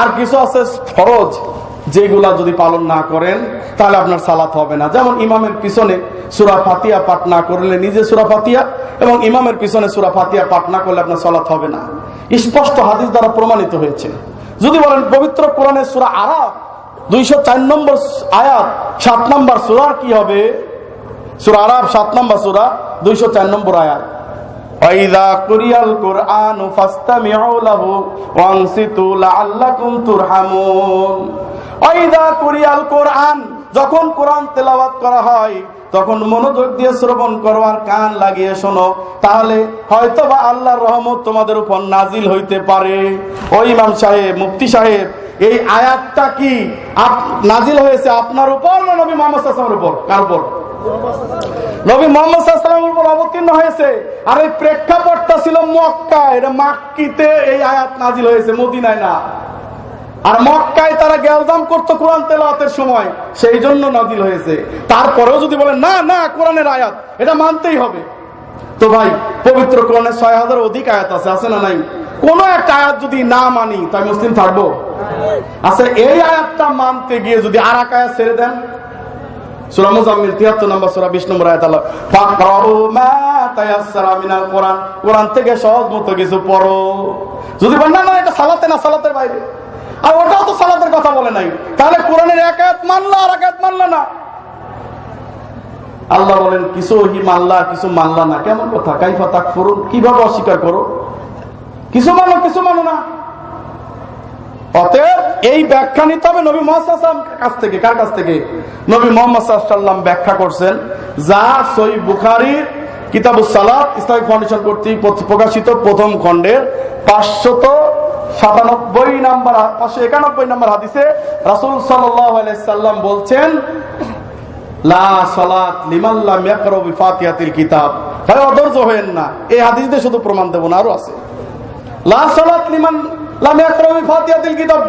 আর কিছু আছে ফরজ, যেগুলা যদি পালন না করেন, তাহলে আপনার সালাত হবে না। যেমন ইমামের পিছনে সুরা ফাতিয়া পাঠ না করলে নিজে সুরা ফাতিয়া এবং ইমামের পিছনে সুরা ফাতিয়া পাঠ না করলে আপনার সালাত হবে না। স্পষ্ট হাদিস দ্বারা প্রমাণিত হয়েছে। যদি বলেন, পবিত্র কোরআনের সুরা আরাব দুইশো চার নম্বর আয়াত, সাত নম্বর সুরার কি হবে? সুরা আরাব সাত নম্বর সুরা, দুইশো চার নম্বর আয়াত। وَإِذَا قُرِئَ الْقُرْآنُ فَاسْتَمِعُوا لَهُ وَأَنصِتُوا لَعَلَّكُمْ تُرْحَمُونَ وَإِذَا قُرِئَ الْقُرْآنُ যখন কোরআন তেলাওয়াত করা হয় তখন মনোযোগ দিয়ে শ্রবণ করো আর কান লাগিয়ে শোনো তাহলে হয়তো বা আল্লাহর রহমত তোমাদের উপর নাজিল হইতে পারে ও ইমাম সাহেব মুফতি সাহেব এই আয়াতটা কি আপ- নাজিল হয়েছে আপনার উপর না নবী মোহাম্মদ সাল্লামের উপর কার উপর নবী মোহাম্মদ সাল্লামের উপর অবতীর্ণ হয়েছে। আর এই প্রেক্ষাপটটা ছিল মক্কা, এটা মাক্কিতে এই আয়াত নাজিল হয়েছে, মদিনায় না। আর মক্কায় তারা গ্যালজাম করতো কোরআন তেলাওয়াতের সময়, সেই জন্য নাজিল হয়েছে। তারপরেও যদি বলেন, না না, কোরআনের আয়াত, এটা মানতেই হবে। তো ভাই, পবিত্র কোরআনের ছয় হাজার অধিক আয়াত আছে আছে না নাই? কোন একটা আয়াত যদি না মানি, তাই মুসলিম থাকব? আচ্ছা এই আয়াতটা মানতে গিয়ে যদি আর এক আয়াত ছেড়ে দেন সূরা মুজাম্মিল 73 নম্বর সূরা 20 নম্বর আয়াত আল্লাহ মা তায়াসসারা মিনাল কোরআন। কোরআন থেকে সহজ মতো কিছু পড়ো। যদি বলেন না এটা সালাতে না সালাতের বাইরে। আর ওটাও তো সালাতের কথা বলে নাই। তাহলে কোরআনের এক আয়াত মানলা আর এক আয়াত মানলা না। আল্লাহ বলেন, কিছু হি মানলা, কিছু মানলা না। কেমন কথা? কাইফা তাকফুরুন? কীভাবে অস্বীকার করো? কিছু মানো কিছু মানো না। অতএব এই ব্যাখ্যা নিতে হবে নবী মোহাম্মদ কাছ থেকে। কার কাছ থেকে? নবী মোহাম্মদ সাল্লাম ব্যাখ্যা করছেন, যা সই বুখারির কিতাবুস সালাত, ইসলামিক ফাউন্ডেশন কর্তৃক প্রকাশিত প্রথম খণ্ডের পাঁচশত সাতানব্বই নাম্বার পাঁচশো একানব্বই নাম্বার হাদিসে রাসুল সাল্লাম বলছেন, লা সালাত লিমান লাম ইয়াকরা বিফাতিহাতিল কিতাব। ভাই অধৈর্য হয়েন না। এই হাদিস শুধু প্রমাণ দেব না, আরও আছে। লা সালাত লিমান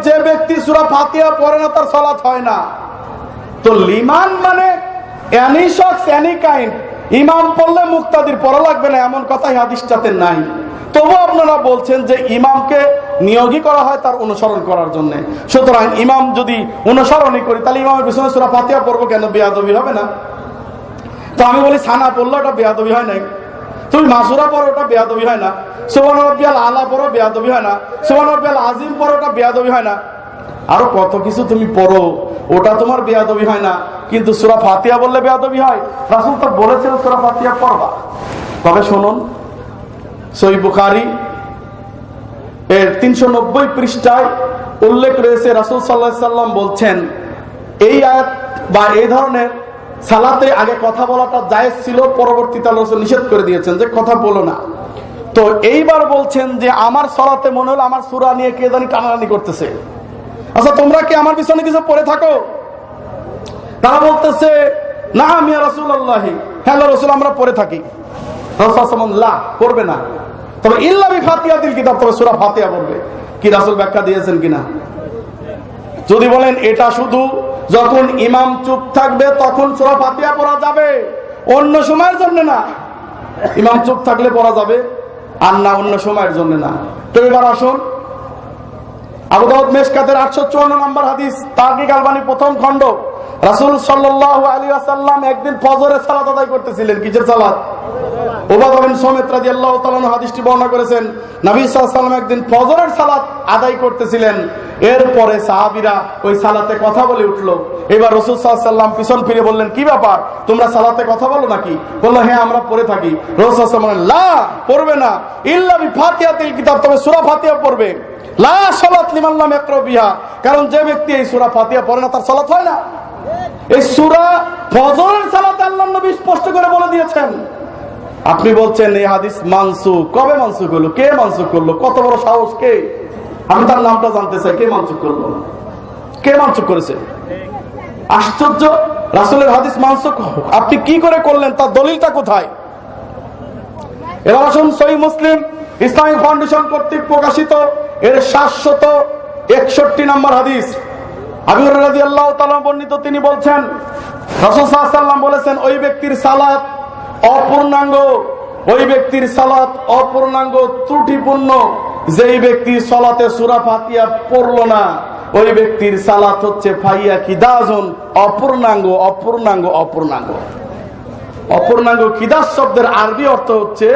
যে ব্যক্তি সূরা ফাতিহা পড়ে না, তার সালাত হয় না। তো লিমান মানে এনি ইমাম পড়লে মুক্তাদির পড়া লাগবে না, এমন কথাই হাদিসটাতে নাই। তবু আপনারা বলছেন যে ইমামকে নিয়োগই করা হয় তার অনুসরণ করার জন্য। সুতরাং ইমাম যদি অনুসরণই করি, তাহলে ইমামের পিছনে সুরা ফাতিয়া পড়ব কেন? বেয়াদবি হবে না। তো আমি বলি, সানা পড়লে ওটা বেয়াদবি হয় নাই। তুমি মাসুরা পড়ো, ওটা বেয়াদবি হয় না। আরও কত কিছু তুমি পড়ো, ওটা তোমার বেয়াদবি হয় না। কিন্তু সুরা ফাতিয়া বললে বেয়াদবি হয়। রাসুল তো বলেছেন সুরা ফাতিয়া পড়বা। তবে শুনুন এর তিনশো নব্বই পৃষ্ঠায় উল্লেখ রয়েছে, রাসুল সাল্লাম বলছেন, এই আয়াত বা এই ধরনের সালাতে আগে কথা বলাটা জায়েজ ছিল, পরবর্তীতে নিষেধ করে দিয়েছেন যে কথা বলো না। তো এইবার বলছেন যে আমার সলাতে মনে হলো আমার সুরা নিয়ে কে জানি টানাটানি করতেছে। আচ্ছা তোমরা কি আমার পিছনে কিছু পড়ে থাকো? তারা বলতেছে, না আমি রসুল আল্লাহ হ্যাঁ রসুল, আমরা পড়ে থাকি। করবে না তবে ইল্লাবি ফাতিয়া দিল কিতাব, তবে সুরা ফাতিয়া পড়বে। কি রাসুল ব্যাখ্যা দিয়েছেন কিনা? যদি বলেন, এটা শুধু যখন ইমাম চুপ থাকবে, তখন সুরা ফাতিয়া পড়া যাবে। অন্য সময়ের জন্য না। ইমাম চুপ থাকলে পড়া যাবে। আর না অন্য সময়ের জন্য না। তো এবার আসুন। আবু দাউদ মেশকাতের 854 নম্বর হাদিস তাকিক আলবানী প্রথম খণ্ড। রাসূল সাল্লাল্লাহু আলী একদিন ফজরের সালাত আদায় করতেছিলেন। কিসের সালাত? বর্ণনা করেছেন। একদিন ফজরের সালাত আদায় করতেছিলেন। এরপরে সাহাবিরা ওই সালাতে কথা বলে উঠল। এবার রাসূল ওয়াসাল্লাম পিছন ফিরে বললেন, কি ব্যাপার? তোমরা সালাতে কথা বলো নাকি? বলল হ্যাঁ আমরা পড়ে থাকি। রাসূল লা পড়বে না। ইল্লা বিফাতিহাতিল কিতাব, তবে সুরা ফাতিয়া পড়বে। লা সালাত লিমান লাম বিহা। কারণ যে ব্যক্তি এই সুরা ফাতিয়া পড়ে না, তার সালাত হয় না। এই সুরা ফজরের সালাতে আল্লাহর নবী স্পষ্ট করে বলে দিয়েছেন। আপনি বলছেন, এই হাদিস মানসুখ। কবে মানসুখ করল কে মানসুখ করল? কত বড় সাহস, কে? আমি তার নামটা জানতে চাই, কে মানসুখ করল কে মানসুখ করেছে? আশ্চর্য, রাসূলের হাদিস মানসুখ আপনি কি করে করলেন, তার দলিলটা কোথায়? এবার আসুন, সহি মুসলিম ইসলামিক ফাউন্ডেশন কর্তৃক প্রকাশিত এর সাতশত একষট্টি নম্বর হাদিস। আবির রাজি আল্লাহ বর্ণিত, তিনি বলছেন রসদাল্লাম বলেছেন, ওই ব্যক্তির সালাত অপূর্ণাঙ্গ, ওই ব্যক্তির সালাত অপূর্ণাঙ্গ, ত্রুটিপূর্ণ। যেই ব্যক্তি সলাতে সুরা ফাতিয়া পড়ল না, ওই ব্যক্তির সালাত হচ্ছে ফাইয়া কিদাজন, অপূর্ণাঙ্গ অপূর্ণাঙ্গ অপূর্ণাঙ্গ। অপূর্ণাঙ্গ কিদাস শব্দের আরবি অর্থ হচ্ছে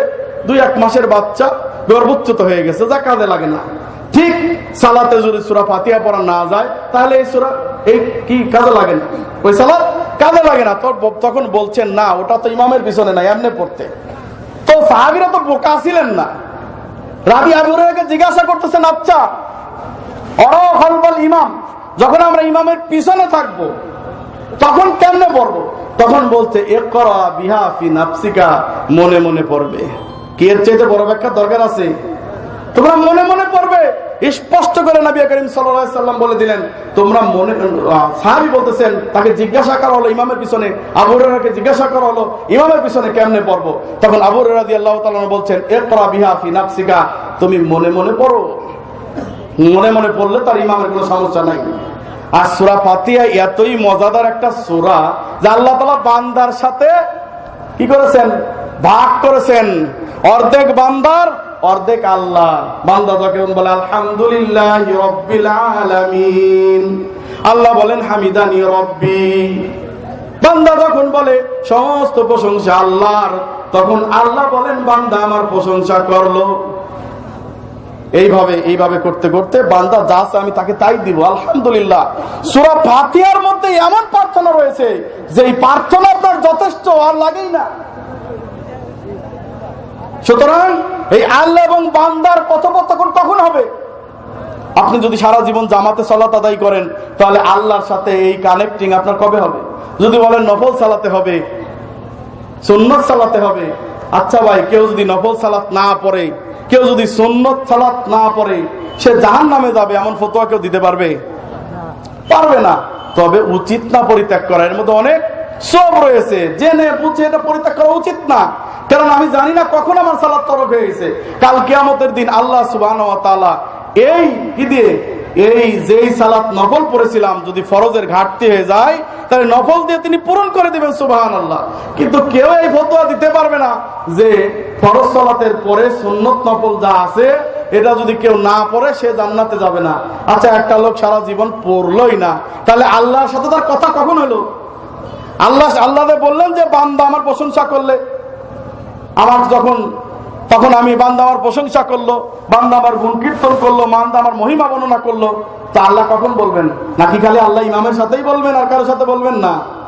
দুই এক মাসের বাচ্চা গর্ভচ্যুত হয়ে গেছে যা কাজে লাগে না। ঠিক সালাতে যদি সুরা ফাতিয়া পড়া না যায়, তাহলে এই সুরা এই কি কাজে লাগে না? ওই সালাত কাজে লাগে না। তোর তখন বলছেন, না, ওটা তো ইমামের পিছনে নাই, এমনি পড়তে। তো সাহাবিরা তো বোকা ছিলেন না। রাবি আবুরাকে জিজ্ঞাসা করতেছেন আচ্ছা অরহলবল ইমাম, যখন আমরা ইমামের পিছনে থাকব, তখন কেমনে পড়ব? তখন বলছে এক করা বিহা ফি নাপসিকা মনে মনে পড়বে। কে এর চাইতে বড় ব্যাখ্যা দরকার আছে? তোমরা মনে মনে পড়বে। স্পষ্ট করে নবী করিম সাল্লাম বলে দিলেন, তোমরা মনে সাহাবি বলতেছেন, তাকে জিজ্ঞাসা করা হলো ইমামের পিছনে আবুরাকে জিজ্ঞাসা করা হলো, ইমামের পিছনে কেমনে পড়ব? তখন আবুর রাদি আল্লাহ তাল বলছেন এক করা বিহা তুমি মনে মনে পড়ো। মনে মনে পড়লে তার ইমামের কোনো সমস্যা নাই। আর সুরা ফাতিয়া এতই মজাদার একটা সুরা যে আল্লাহ তালা বান্দার সাথে কি করেছেন? ভাগ করেছেন। অর্ধেক বান্দার অর্ধেক আল্লাহ। বান্দা যখন বলে, আলহামদুলিল্লাহ আল্লাহ বলেন, হামিদানি রব্বি। বান্দা যখন বলে, সমস্ত প্রশংসা আল্লাহর, তখন আল্লাহ বলেন, বান্দা আমার প্রশংসা করল। এইভাবে এইভাবে করতে করতে বান্দা যা আছে আমি তাকে তাই দিব, আলহামদুলিল্লাহ। সুরা ফাতিহার মধ্যে এমন প্রার্থনা রয়েছে যে এই প্রার্থনা আপনার যথেষ্ট, আর লাগেই না। সুতরাং এই আল্লাহ এবং বান্দার কথোপকথন কখন হবে? আপনি যদি সারা জীবন জামাতে সালাত আদায় করেন, তাহলে আল্লাহর সাথে এই কানেক্টিং আপনার কবে হবে? যদি বলেন নফল সালাতে হবে, সুন্নত সালাতে হবে আচ্ছা ভাই, কেউ যদি নফল সালাত না পড়ে, কেউ যদি সুন্নত সালাত না পড়ে, সে জাহান নামে যাবে, এমন ফতোয়া কেউ দিতে পারবে? পারবে না। তবে উচিত না পরিত্যাগ করা। এর মধ্যে অনেক সব রয়েছে। জেনে বুঝে এটা পরিত্যাগ করা উচিত না। কারণ আমি জানি না কখন আমার সালাদ তরক হয়ে গেছে। কাল কিয়ামতের দিন আল্লাহ সুবাহ এই কি দিয়ে, এই যেই সালাত নফল পড়েছিলাম, যদি ফরজের ঘাটতি হয়ে যায়, তাহলে নফল দিয়ে তিনি পূরণ করে দিবেন সুবাহান আল্লাহ কিন্তু কেউ এই ফতোয়া দিতে পারবে না যে ফরজ সালাতের পরে সুন্নত নফল যা আছে, এটা যদি কেউ না পড়ে, সে জান্নাতে যাবে না। আচ্ছা একটা লোক সারা জীবন পড়লই না। তাহলে আল্লাহর সাথে তার কথা কখন হলো? আল্লাহ আল্লাহ বললেন যে বান্দা আমার প্রশংসা করলে আমার যখন, তখন আমি বান্দা আমার প্রশংসা করল, বান্দা আমার গুণ কীর্তন করল, বান্দা আমার মহিমা বর্ণনা করল, তা আল্লাহ কখন বলবেন? নাকি খালি আল্লাহ ইমামের সাথেই বলবেন আর কারোর সাথে বলবেন না?